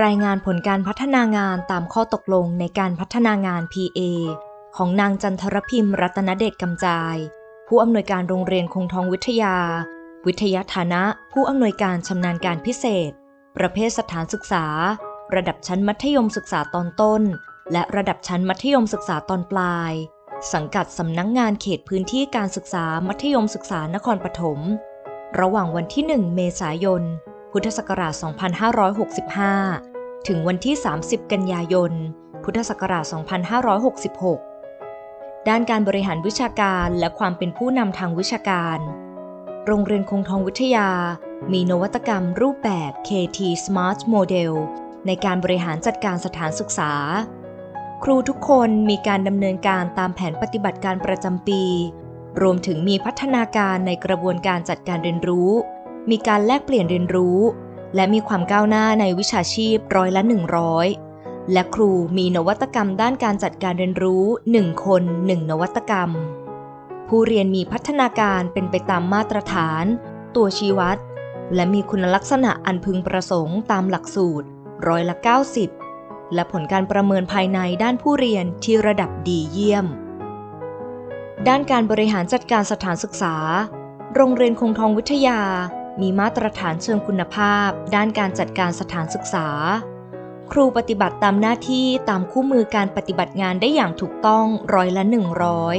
รายงานผลการพัฒนางานตามข้อตกลงในการพัฒนางาน PA ของนางจันทรพิมพ์รัตนเดชกำจาย ผู้อำนวยการโรงเรียนคงทองวิทยา วิทยาฐานะ ผู้อำนวยการชำนาญการพิเศษ ประเภทสถานศึกษา ระดับชั้นมัธยมศึกษาตอนต้น และระดับชั้นมัธยมศึกษาตอนปลาย สังกัดสำนักงงานเขตพื้นที่การศึกษามัธยมศึกษานครปฐมระหว่างวันที่ 1 เมษายน พุทธศักราช 2565 ถึงวันที่ 30 กันยายน พุทธศักราช 2566 ด้านการบริหารวิชาการและความเป็นผู้นำทางวิชาการ โรงเรียนคงทองวิทยา มีนวัตกรรมรูปแบบ KT Smart Model ในการบริหารจัดการสถานศึกษา ครูทุกคนมีการดำเนินการตามแผนปฏิบัติการประจำปี รวมถึงมีพัฒนาการในกระบวนการจัดการเรียนรู้ มีการแลกเปลี่ยนเรียนรู้ และมีความก้าวหน้าในวิชาชีพร้อยละ 100 และครูมีนวัตกรรมด้านการจัดการเรียนรู้ 1 คน 1 นวัตกรรม ผู้เรียนมีพัฒนาการเป็นไปตามมาตรฐาน ตัวชี้วัด และมีคุณลักษณะอันพึงประสงค์ตามหลักสูตรร้อยละ 90 และผลการประเมินภายในด้านผู้เรียนที่ระดับดีเยี่ยม ด้านการบริหารจัดการสถานศึกษา โรงเรียนคงทองวิทยา มีมาตรฐานเชิงคุณภาพ ด้านการจัดการสถานศึกษา ครูปฏิบัติตามหน้าที่ตามคู่มือการปฏิบัติงานได้อย่างถูกต้องร้อยละ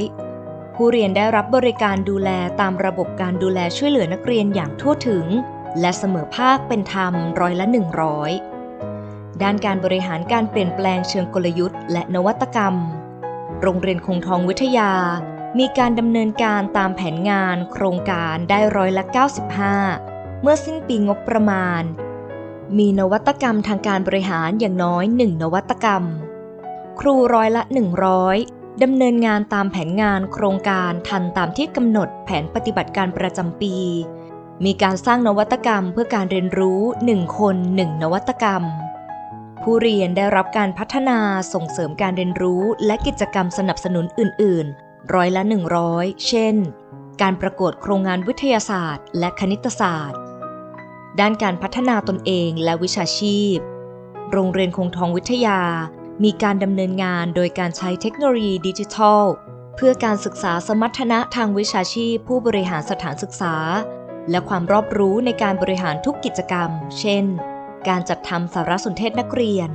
100 ผู้เรียนได้รับบริการดูแลตามระบบการดูแลช่วยเหลือนักเรียนอย่างทั่วถึง และเสมอภาคเป็นธรรมร้อยละ 100 ด้านการบริหารการเปลี่ยนแปลงเชิงกลยุทธ์ และนวัตกรรม โรงเรียนคงทองวิทยา มีการดำเนินการตามแผนงานโครงการได้ร้อยละ95 เมื่อสิ้นปีงบประมาณ มีนวัตกรรมทางการบริหารอย่างน้อย 1 นวัตกรรม ครูร้อยละ 100ดำเนินงานตามแผนงานโครงการทันตามที่กำหนดแผนปฏิบัติการประจำปี มีการสร้างนวัตกรรมเพื่อการเรียนรู้ 1 คน 1 นวัตกรรมผู้เรียนได้รับการพัฒนาส่งเสริมการเรียนรู้และกิจกรรมสนับสนุนอื่น ๆ ร้อยละ 100 เช่น การประกวดโครงงานวิทยาศาสตร์ และคณิตศาสตร์ ด้านการพัฒนาตนเองและวิชาชีพ โรงเรียนคงทองวิทยา มีการดำเนินงานโดยการใช้เทคโนโลยีดิจิทัล เพื่อการศึกษาสมรรถนะทางวิชาชีพ ผู้บริหารสถานศึกษา และความรอบรู้ในการบริหารทุกกิจกรรม เช่น การจัดทำสารสนเทศนักเรียน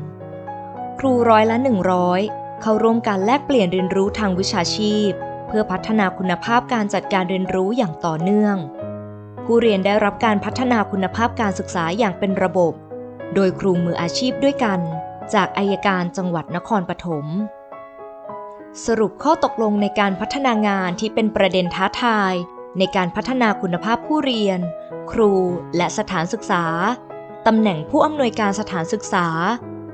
ครูร้อยละ100 เข้าร่วมการแลกเปลี่ยนเรียนรู้ทางวิชาชีพ เพื่อพัฒนาคุณภาพการจัดการเรียนรู้อย่างต่อเนื่อง ผู้เรียนได้รับการพัฒนาคุณภาพการศึกษาอย่างเป็นระบบ โดยครูมืออาชีพด้วยกัน จากอายการจังหวัดนครปฐมสรุปข้อตกลงในการพัฒนางานที่เป็นประเด็นท้าทาย ในการพัฒนาคุณภาพผู้เรียน ครูและสถานศึกษาตำแหน่งผู้อำนวยการสถานศึกษา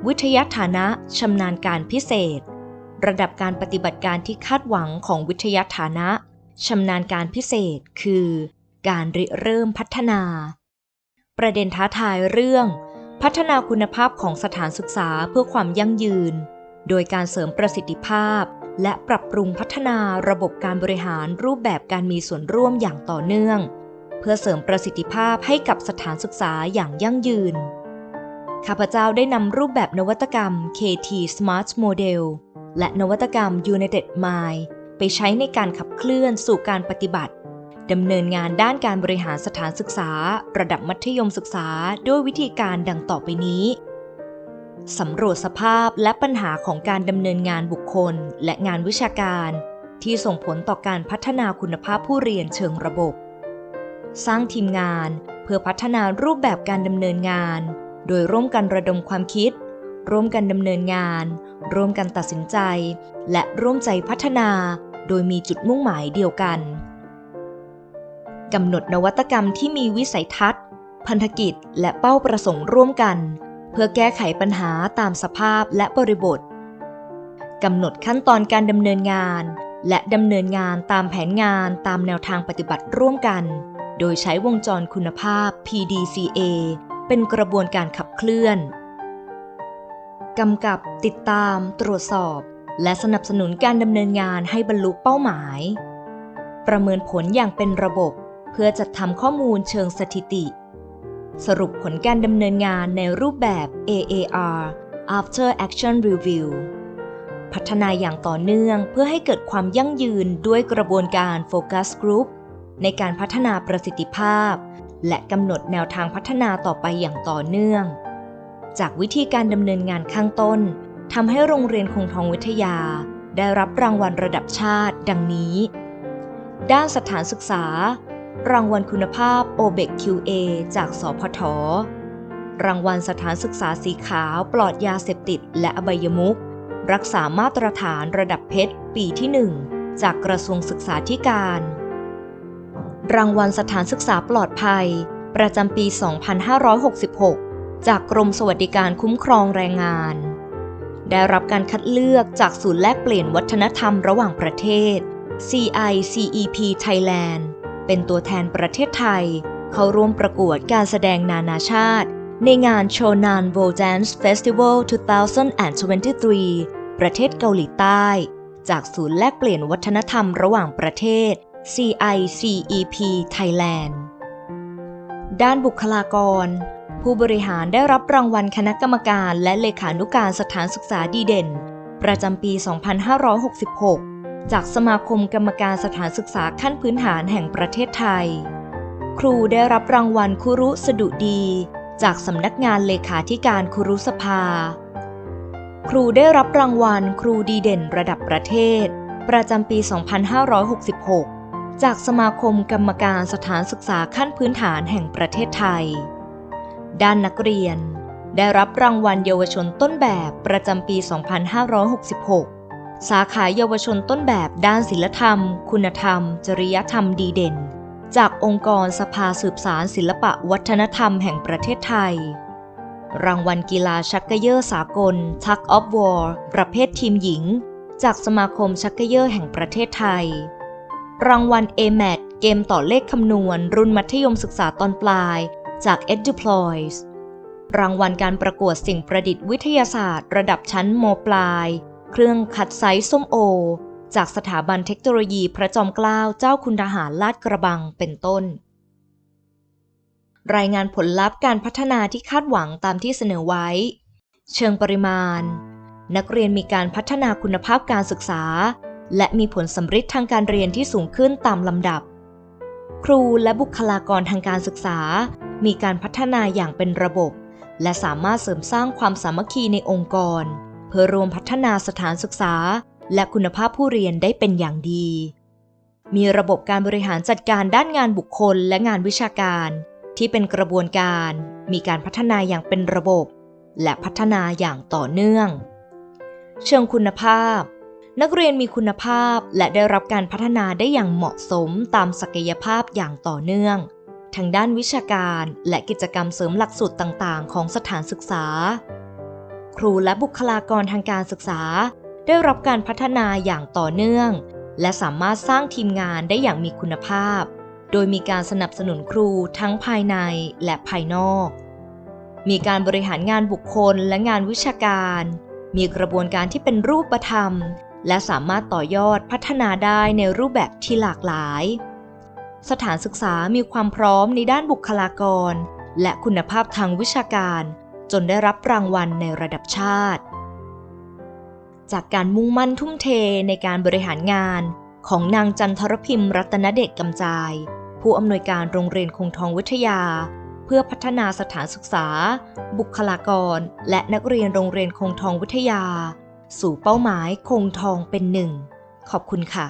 วิทยาฐานะชำนาญการพิเศษ ระดับการปฏิบัติการที่คาดหวังของวิทยาฐานะชำนาญการพิเศษคือ การริเริ่มพัฒนา ประเด็นท้าทายเรื่อง พัฒนาคุณภาพของสถานศึกษาเพื่อความยั่งยืน โดยการเสริมประสิทธิภาพ และปรับปรุงพัฒนาระบบการบริหารรูปแบบการมีส่วนร่วมอย่างต่อเนื่อง เพื่อเสริมประสิทธิภาพให้กับสถานศึกษาอย่างยั่งยืนข้าพเจ้าได้นำรูปแบบนวัตกรรม KT Smart Model และนวัตกรรม United Mind ไปใช้ในการขับเคลื่อนสู่การปฏิบัติดำเนินงานด้านการบริหารสถานศึกษา ระดับมัธยมศึกษาด้วยวิธีการดังต่อไปนี้สำรวจสภาพและปัญหาของการดำเนินงานบุคคล และงานวิชาการ ที่ส่งผลต่อการพัฒนาคุณภาพผู้เรียนเชิงระบบ สร้างทีมงานเพื่อพัฒนารูปแบบการดำเนินงาน โดยร่วมกันระดมความคิด ร่วมกันดำเนินงาน ร่วมกันตัดสินใจ และร่วมใจพัฒนา โดยมีจุดมุ่งหมายเดียวกันกำหนดนวัตกรรมที่มีวิสัยทัศน์ พันธกิจ และเป้าประสงค์ร่วมกัน เพื่อแก้ไขปัญหาตามสภาพและบริบทกำหนดขั้นตอนการดำเนินงาน และดำเนินงานตามแผนงานตามแนวทางปฏิบัติร่วมกัน โดยใช้วงจรคุณภาพ PDCA เป็นกระบวนการขับเคลื่อน กำกับติดตามตรวจสอบ และสนับสนุนการดำเนินงานให้บรรลุเป้าหมาย ประเมินผลอย่างเป็นระบบ เพื่อจัดทำข้อมูลเชิงสถิติ สรุปผลการดำเนินงานในรูปแบบ AAR After Action Review พัฒนาอย่างต่อเนื่องเพื่อให้เกิดความยั่งยืนด้วยกระบวนการ Focus Group ในการพัฒนาประสิทธิภาพ และกำหนดแนวทางพัฒนาต่อไปอย่างต่อเนื่อง จากวิธีการดำเนินงานข้างต้นทำให้โรงเรียนคงทองวิทยา ได้รับรางวัลระดับชาติ ดังนี้ ด้านสถานศึกษา รางวัลคุณภาพ o b e c QA จากสพท รางวัลสถานศึกษาสีขาวปลอดยาเสพติด และอบายมุขรักษามาตรฐานระดับเพชร ปีที่ 1 จากกระทรวงศึกษาธิการ รางวัลสถานศึกษาปลอดภัย ประจำปี 2566 จากกรมสวัสดิการคุ้มครองแรงงาน ได้รับการคัดเลือกจากศูนย์แลกเปลี่ยนวัฒนธรรมระหว่างประเทศ CICEP Thailand เป็นตัวแทนประเทศไทย เข้าร่วมประกวดการแสดงนานาชาติ ในงาน Chonan w o l Dance Festival 2023 ประเทศเกาหลีใต้ จากศูนย์แลกเปลี่ยนวัฒนธรรมระหว่างประเทศ CICEP Thailand ด้านบุคลากร ผู้บริหารได้รับรางวัลคณะกรรมการ และเลขานุการสถานศึกษาดีเด่น ประจำปี 2566 จากสมาคมกรรมการสถานศึกษาขั้นพื้นฐานแห่งประเทศไทย ครูได้รับรางวัลคุรุสดุดี จากสำนักงานเลขาธิการคุรุสภา ครูได้รับรางวัลครูดีเด่นระดับประเทศ ประจำปี 2566จากสมาคมกรรมการสถานศึกษาขั้นพื้นฐานแห่งประเทศไทย ด้านนักเรียน ได้รับรางวัลเยาวชนต้นแบบประจำปี 2566 สาขาเยาวชนต้นแบบด้านศิลธรรม คุณธรรม จริยธรรมดีเด่น จากองค์กรสภาสืบสารศิลปะวัฒนธรรมแห่งประเทศไทย รางวัลกีฬาชักเกยอร์สากล Tug of War ประเภททีมหญิง จากสมาคมชักเกยอร์แห่งประเทศไทย รางวัล AMAT เกมต่อเลขคำนวณ รุ่นมัธยมศึกษาตอนปลาย จาก EduPloys รางวัลการประกวดสิ่งประดิษฐ์วิทยาศาสตร์ ระดับชั้นมปลาย เครื่องคัดไซส์ส้มโอ จากสถาบันเทคโนโลยีพระจอมเกล้าเจ้าคุณทหารลาดกระบังเป็นต้น รายงานผลลัพธ์การพัฒนาที่คาดหวังตามที่เสนอไว้ เชิงปริมาณ นักเรียนมีการพัฒนาคุณภาพการศึกษา และมีผลสำฤทธิ์ทางการเรียนที่สูงขึ้นตามลำดับ ครูและบุคลากรทางการศึกษา มีการพัฒนาอย่างเป็นระบบ และสามารถเสริมสร้างความสามัคคีในองค์กร เพื่อรวมพัฒนาสถานศึกษา และคุณภาพผู้เรียนได้เป็นอย่างดี มีระบบการบริหารจัดการด้านงานบุคคลและงานวิชาการ ที่เป็นกระบวนการ มีการพัฒนาอย่างเป็นระบบ และพัฒนาอย่างต่อเนื่อง เชิงคุณภาพนักเรียนมีคุณภาพและได้รับการพัฒนาได้อย่างเหมาะสมตามศักยภาพอย่างต่อเนื่อง ทางด้านวิชาการและกิจกรรมเสริมหลักสูตรต่างๆ ของสถานศึกษา ครูและบุคลากรทางการศึกษา ได้รับการพัฒนาอย่างต่อเนื่อง และสามารถสร้างทีมงานได้อย่างมีคุณภาพ โดยมีการสนับสนุนครูทั้งภายในและภายนอก มีการบริหารงานบุคคลและงานวิชาการ มีกระบวนการที่เป็นรูปธรรม และสามารถต่อยอดพัฒนาได้ในรูปแบบที่หลากหลาย สถานศึกษามีความพร้อมในด้านบุคลากร และคุณภาพทางวิชาการ จนได้รับรางวัลในระดับชาติ จากการมุ่งมั่นทุ่มเทในการบริหารงานของนางจันทรพิมพ์รัตนเดชกำจาย ผู้อำนวยการโรงเรียนคงทองวิทยา เพื่อพัฒนาสถานศึกษา บุคลากร และนักเรียนโรงเรียนคงทองวิทยา สู่เป้าหมายคงทองเป็นหนึ่ง ขอบคุณค่ะ